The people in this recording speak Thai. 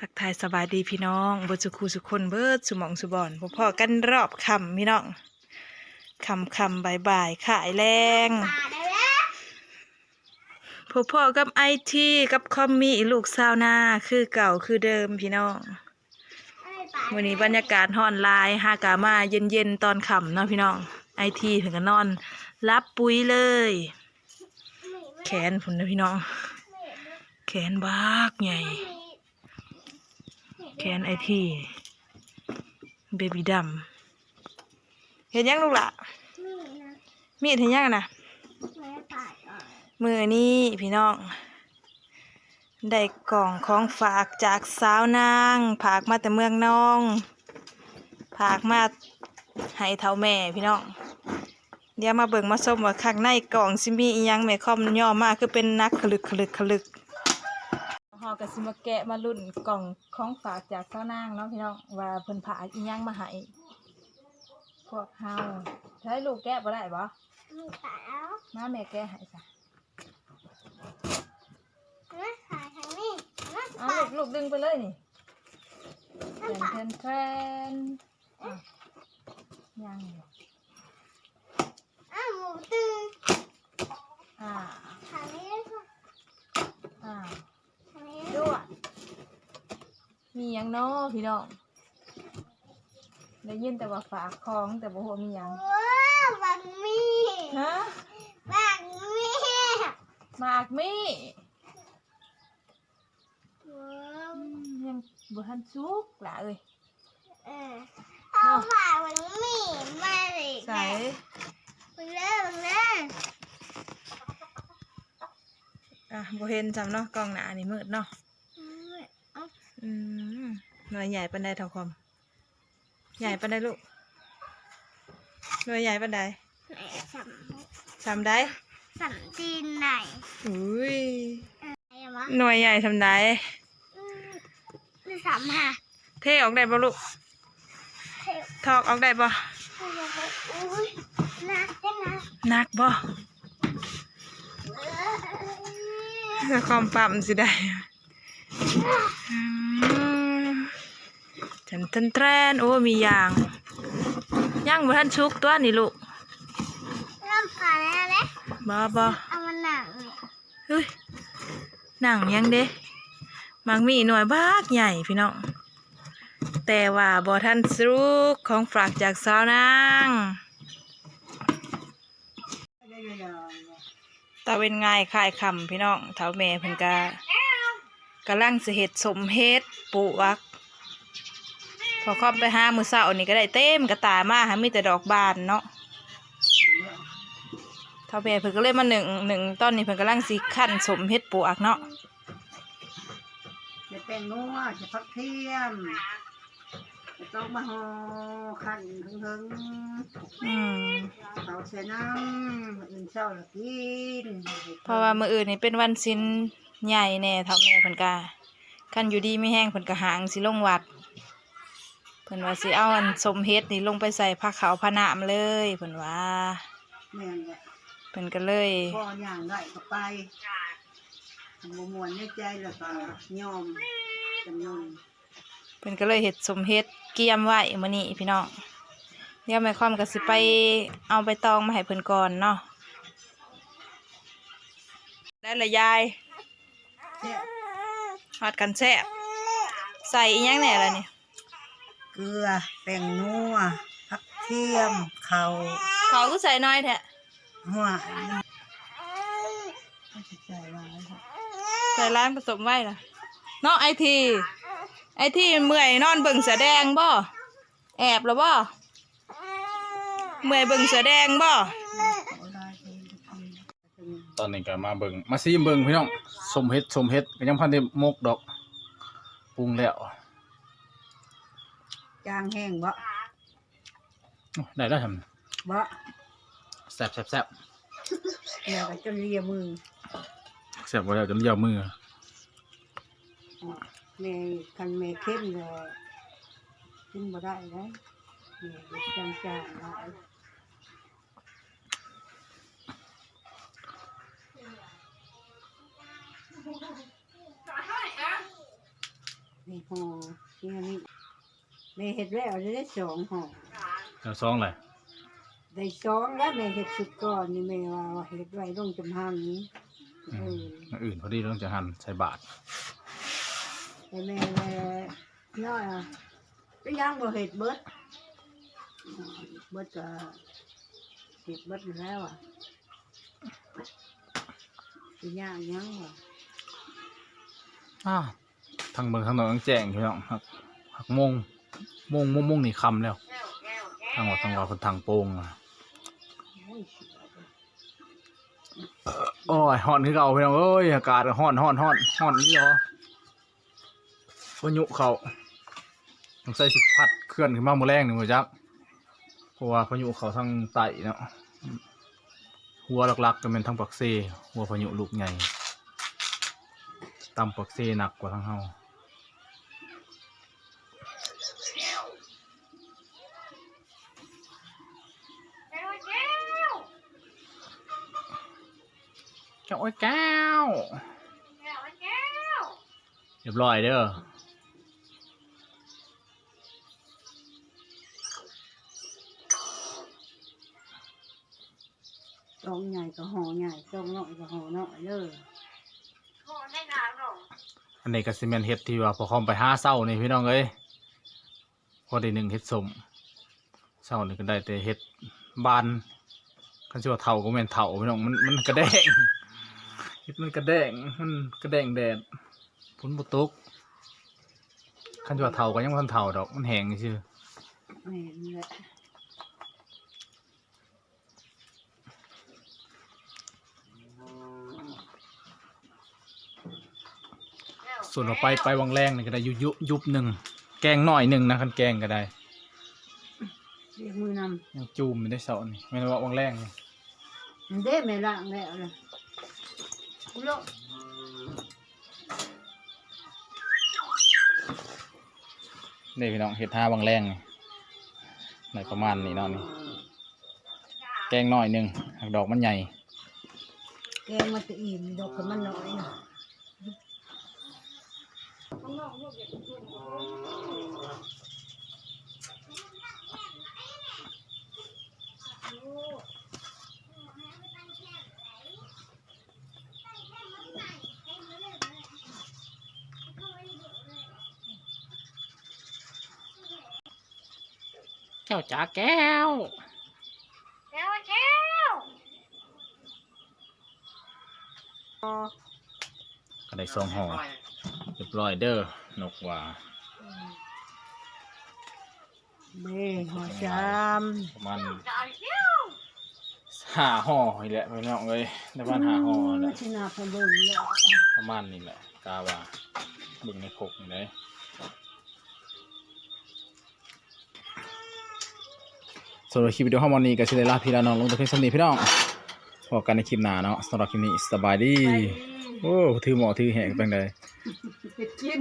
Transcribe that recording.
ทักทายสบายดีพี่น้องบสุคูสุคนเบิดสุหมองสุบอนพ่อๆกันรอบคำพี่น้องคำคำบายบายขายแรงพ่อๆกับไอทีกับคอมมี่ลูกสาวนาคือเก่าคือเดิมพี่น้องวันนี้บรรยากาศห่อนลายฮากามาเย็นๆตอนค่ำเนาะพี่น้องไอทีถึงกันนอน รับปุ๋ยเลย แขนผมนะพี่น้อง แขนบากใหญ่ แขนไอทีเบบี้ดำเห็นยังลูกละมีดเห็นยังนะมือนี้พี่น้อง ได้กล่องของฝากจากสาวนางผากมาแต่เมืองน้องผากมาให้เท่าแม่พี่น้องเดี๋ยวมาเบิ่งมาส้มว่าข้างในกล่องซิมีอียังแม่คอมย่อมากคือเป็นนักขลึกขลึกขลึก กับสิมาแกะมาลุ่นกล่องของฝากจากเจ้านางเนาะพี่น้องว่าเพิ่นผากอีหยังมาให้พวกเฮาใช้ลูกแกะบ่ได้บ่มาแม่แกะให้จ้ะเอาลูกลูกดึงไปเลยนี่แทนแทนแทนอะยังอยู่อ่าอ่าด้วย มีหยังเนาะพี่น้องได้ยินแต่ว่าฝากของแต่บ่ฮู้ว่ามีหยังฮะหมากมีอืมยังบ่ทันสุกล่ะเอ้ยใส่อะบ่เห็นจำเนาะกล้องหน้านี่มืดเนาะอืม หน่วยใหญ่ปานใดเท่าคอมใหญ่ปานใดลูกหน่วยใหญ่ปานใดจำได้สันจีนไหนอุ้ยอะไรวะหน่วยใหญ่ทำได้นี่สามค่ะเทออกได้บ่ลูกเฮ้ยทอกออกได้บ่อุ้ยนะเจ้านะนักบ่ถ้าความปั๊มสิได้ อืม ทันทันแทรนโอ้มียางย่างบ่ทันชุกตัวนี่ลูกเริ่มผ่านแล้วเลยบ่บ่เอามันหนังเนี่ยเฮ้ยหนังยังเด้มักมีหน่วยบากใหญ่พี่น้องแต่ว่าบ่ทันสุกของฝากจากสาวนางตาเวนง่ายคายคำพี่น้องเท้าแม่เพิ่นกะกำลังสิเฮ็ดสมเฮ็ดปลูกวัก พอเข้าไปหามือเสาร์นี่ก็ได้เต็มกระตายมาหามีแต่ดอกบานเนาะเท่าแม่เพิ่นก็เลยมาหนึ่งหนึ่งตอนนี้เพิ่นกำลังสิขั้นสมเฮ็ดปลูกเนาะจะเป็นนัวจะพักเทียมจะต้องมาห่อขันถึงถึงอืมๆเขาใส่น้ำอื่นเช้าละกินเพราะว่ามื้ออื่นนี่เป็นวันสิ้นใหญ่แน่เท่าแม่เพิ่นกะคันอยู่ดีไม่แห้งเพิ่นก็หางสิลงวัดเพิ่นว่าสิเอาอันสมเฮ็ดนี่ลงไปใส่ผ้าขาวผ้าหนามเลยเพิ่นว่าแม่นแหละเพิ่นก็เลยพ่อย่างได้ก็ไปทำมวนในใจแล้วก็ยอมจำนวนเพิ่นก็เลยเฮ็ดสมเฮ็ดเกียมไว้มื้อนี้พี่น้องเดี๋ยวแม่ความก็สิไปเอาใบตองมาให้เพิ่นก่อนเนาะได้ละยายเนี่ยฮอดกันแซ่บใส่อีหยังแหน่ล่ะนี่เกลือแป้งนัวพักเทียมเขาเขาก็ใส่น้อยแท้หัวไม่ใส่ลายค่ะใส่ร้านผสมไว้ล่ะเนาะไอทีไอทีเมื่อยนอนเบิ่งเสือแดงบ่แอบแล้วบ่เมื่อยเบิ่งเสือแดงบ่เอาลายเป็นเป็นตอนนี้ก็มาเบิ่งมาซีมเบิ่งพี่น้องสมเฮ็ดสมเฮ็ดก็ยังพันได้มกดอกปรุงแล้ว จางแห้งบ่โอ้ได้แล้วทบ่ำแซ่บแซ่บแซ่บแล้วก็จนเลียมือแซ่บบ่แล้วจนเลี้ยวมือแม่คันแม่เข้มเลยกินบ่ได้นะแม่จางจางๆหลายนี่ห่อนี่นี่แม่เห็ดแล้วได้สองห่อแล้วซองอะไรได้สองแล้วแม่เห็ดสุดก่อนนี่แม่ว่าว่าเห็ดไว้ลงจำหังนี้อืเอมออันอื่นพอดีต้องจะหั่นใส่บาทแต่แม่เลยน้อยอะก็ยังบ่เห็ดเบิดเบิดก็เห็ดเบิดอยู่แล้วอะสิย่างยังว่ะอ้าวทางเมืองทางนอกต้องแจ้งพี่น้องหักหักโมงโมงมงโมงนี่คำแล้วทางวัดทางวัดคนทางโป่งอะโอ้ยเสียเลยโอ้ยฮ้อนคือเก่าพี่น้องเอ้ยอากาศฮ้อนฮ้อนฮ้อนฮ้อนนี่เหรอพายุเขาต้องใส่สิพัดเคลื่อนขึ้นมาเมื่อแรงหนึ่งมาจักเพราะว่าพายุเขาทางไตเนาะหัวหลักๆก็เป็นทางปักเซหัวพายุลูกใหญ่ตำปักเซหนักกว่าทางเฮา จ้าโอ้ยแก้วเรียบร้อยเด้อจองใหญ่ก็ห่อใหญ่จองน้อยก็ห่อน้อยเลยอันนี้ก็สิแม่นเฮ็ดที่ว่าพอคอมไปห้าเศร้านี่พี่น้องเอ้ยพอได้หนึ่งเฮ็ดสมเศร้านี่ก็ได้แต่เฮ็ดบาน คันสิว่าเฒ่าก็แม่นเฒ่าพี่น้องมันมันกระแดงเฮ็ดมันกระแดงมันกระแดงแดดฝนบ่ตกคันสิว่าเฒ่าก็ยังบ่ทันเฒ่าดอก มันแห้งซื่อแม่นี่แหละส่วนเราไปไปวังแรงนี่ก็ได้ยุยุยุบหนึ่งแกงหน่อยหนึ่งนะคันแกงก็ได้เรียกมือนยังจูมไม่ได้เสานี่แม่นว่าวังแรงนี่ำมันเด้แม่ล่างแล้วเลยกูโลกนี่พี่น้องเห็ดห้าวังแรงนี่ในประมาณนี้เนาะนี่แกงหน่อยหนึ่งหักดอกมันใหญ่ แกงมันจะอิ่มดอกกับมันน้อยนะ จ้าจ๋าแก้วก็ได้สองห่อเรียบร้อยเด้อนกว่าเบ้หัวจามประมาณห้าห่อนี่แหละพี่น้องเอ้ยในบ้านห้าห่อแหละชินาพะเบิ่งแล้วประมาณนี้แหละกาว่าเบึงในครกนี่เลย สำหรับคลิปวิดีโอข้อมูลนี้ก็ชิได้ลาพี่ลาน้องลงแต่เพียงสำนีพี่น้องพบกันในคลิปหน้าเนาะสำหรับคลิปนี้สบายดี โอ้ ถือหมอถือแหกเป็นไงไปกิน